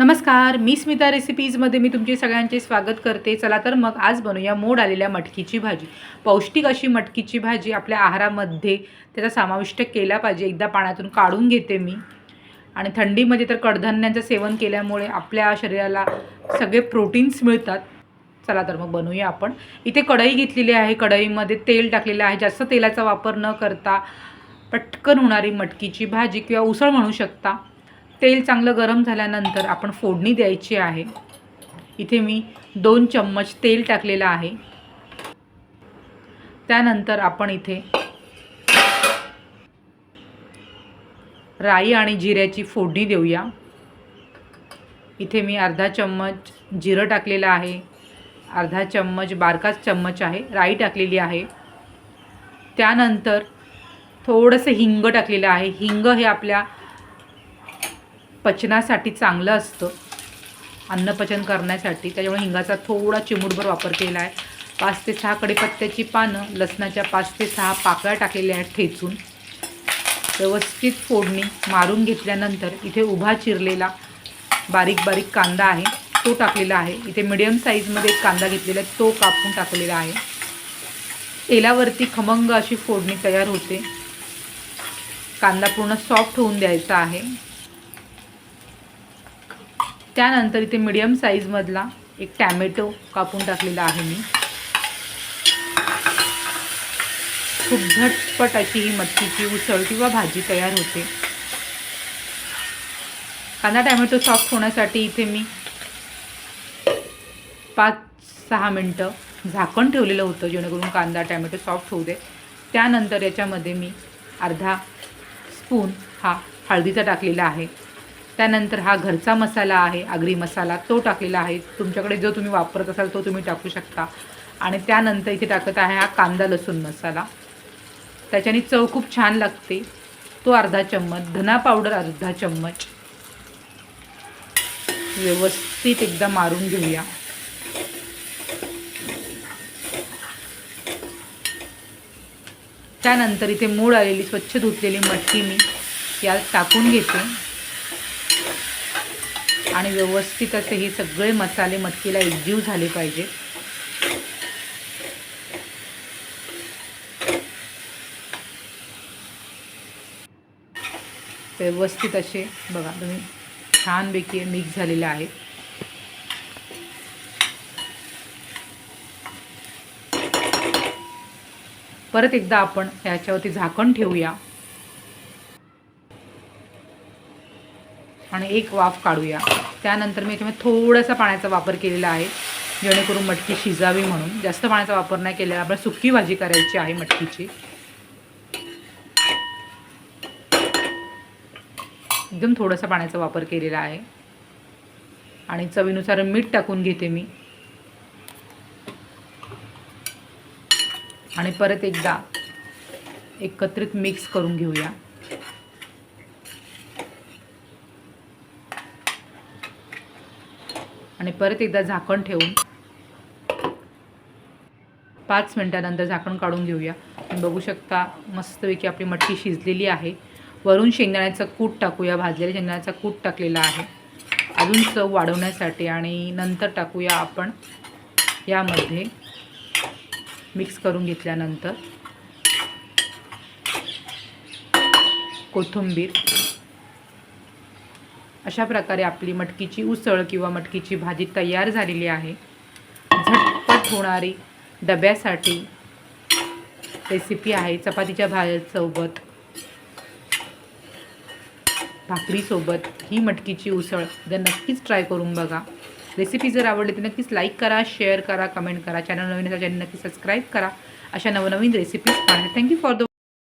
नमस्कार मी स्मिता रेसिपीजमध्ये मी तुमचे सगळ्यांचे स्वागत करते. चला तर मग आज बनवूया मोड आलेल्या मटकीची भाजी. पौष्टिक अशी मटकीची भाजी आपल्या आहारामध्ये त्याचा समाविष्ट केला पाहिजे. एकदा पाण्यातून काढून घेते मी. आणि थंडीमध्ये तर कडधान्यांचं सेवन केल्यामुळे आपल्या शरीराला सगळे प्रोटीन्स मिळतात. चला तर मग बनवूया आपण. इथे कढई घेतलेली आहे. कढईमध्ये तेल टाकलेलं आहे. जास्त तेलाचा वापर न करता पटकन होणारी मटकीची भाजी किंवा उसळ म्हणू शकता. तेल चांगलं गरम झाल्यानंतर आपण फोडणी द्यायची आहे. इथे मी दोन चम्मच तेल टाकलेलं आहे. त्यानंतर आपण इथे राई आणि जिऱ्याची फोडणी देऊया. इथे मी अर्धा चम्मच जिरं टाकलेलं आहे. अर्धा चम्मच बारकाच चम्मच आहे. राई टाकलेली आहे. त्यानंतर थोडंसं हिंग टाकलेलं आहे. हिंग हे आपल्या पचनासाठी चांगलं असतं. अन्नपचन करण्यासाठी. त्याच्यामुळे हिंगाचा थोडा चिमूटभर वापर केला आहे. पाच ते सहा कडीपत्त्याची पानं लसणाच्या पाच ते सहा पाकळ्या टाकलेल्या आहेत ठेचून. व्यवस्थित फोडणी मारून घेतल्यानंतर इथे उभा चिरलेला बारीक बारीक कांदा आहे. तो टाकलेला आहे. इथे मिडियम साईजमध्ये एक कांदा घेतलेला आहे. तो कापून टाकलेला आहे. तेलावरती खमंग अशी फोडणी तयार होते. कांदा पूर्ण सॉफ्ट होऊन द्यायचा आहे. त्यानंतर इथे मिडियम साईजमधला एक टॅमॅटो कापून टाकलेला आहे मी. खूप झटपट अशी ही मटकीची उसळ किंवा भाजी तयार होते. कांदा टॅमॅटो सॉफ्ट होण्यासाठी इथे मी पाच सहा मिनटं झाकण ठेवलेलं होतं जेणेकरून कांदा टॅमॅटो सॉफ्ट होऊ दे. त्यानंतर याच्यामध्ये मी अर्धा स्पून हा हळदीचा टाकलेला आहे. त्यानंतर हा घरचा मसाला आहे आगरी मसाला तो टाकलेला आहे. तुमच्याकडे जो तुम्ही वापरत असाल तो तुम्ही टाकू शकता. आणि त्यानंतर इथे टाकत आहे हा कांदा लसूण मसाला. त्याच्याने चव खूप छान लागते. तो अर्धा चम्मच धना पावडर अर्धा चम्मच. व्यवस्थित एकदा मारून घेऊया. त्यानंतर इथे मूळ आलेली स्वच्छ धुतलेली मटकी मी यात टाकून घेते. आणि व्यवस्थित असे हे सगळे मसाले मटकीला एकजीव झाले पाहिजे. व्यवस्थित असे बघा तुम्ही छानपैकी मिक्स झालेले आहे. परत एकदा आपण ह्याच्यावरती झाकण ठेवूया. आणि एक वाफ काढूया. त्यानंतर मी याच्यामध्ये थोडासा पाण्याचा वापर केलेला आहे. जेणेकरून मटकी शिजावी म्हणून. जास्त पाण्याचा वापर नाही केलेला. आपण सुकी भाजी करायची आहे मटकीची. एकदम थोडासा पाण्याचा वापर केलेला आहे. आणि चवीनुसार मीठ टाकून घेते मी. आणि परत एकदा एकत्रित मिक्स करून घेऊया. आणि परत एकदा झाकण ठेवून पाच मिनटानंतर झाकण काढून घेऊया. तुम्ही बघू शकता मस्तपैकी आपली मटकी शिजलेली आहे. वरून शेंगदाण्याचं कूट टाकूया भाजलेल्या शेंगदाण्याचा कूट टाकलेला आहे. अजून चव वाढवण्यासाठी आणि नंतर टाकूया आपण यामध्ये मिक्स करून घेतल्यानंतर कोथिंबीर. अशा प्रकारे आपली मटकीची उसळ किंवा मटकीची भाजी तयार झालेली आहे. झटपट होणारी डब्यासाठी रेसिपी आहे चपातीच्या भाज्यासोबत भाकरीसोबत ही मटकीची उसळ. जर नक्कीच ट्राय करून बघा. रेसिपी जर आवडली तर नक्कीच लाईक करा शेअर करा कमेंट करा. चॅनल नवीन असेल चॅनल नक्की सबस्क्राईब करा. अशा नवनवीन रेसिपीज पाहण्यासाठी. Thank you for the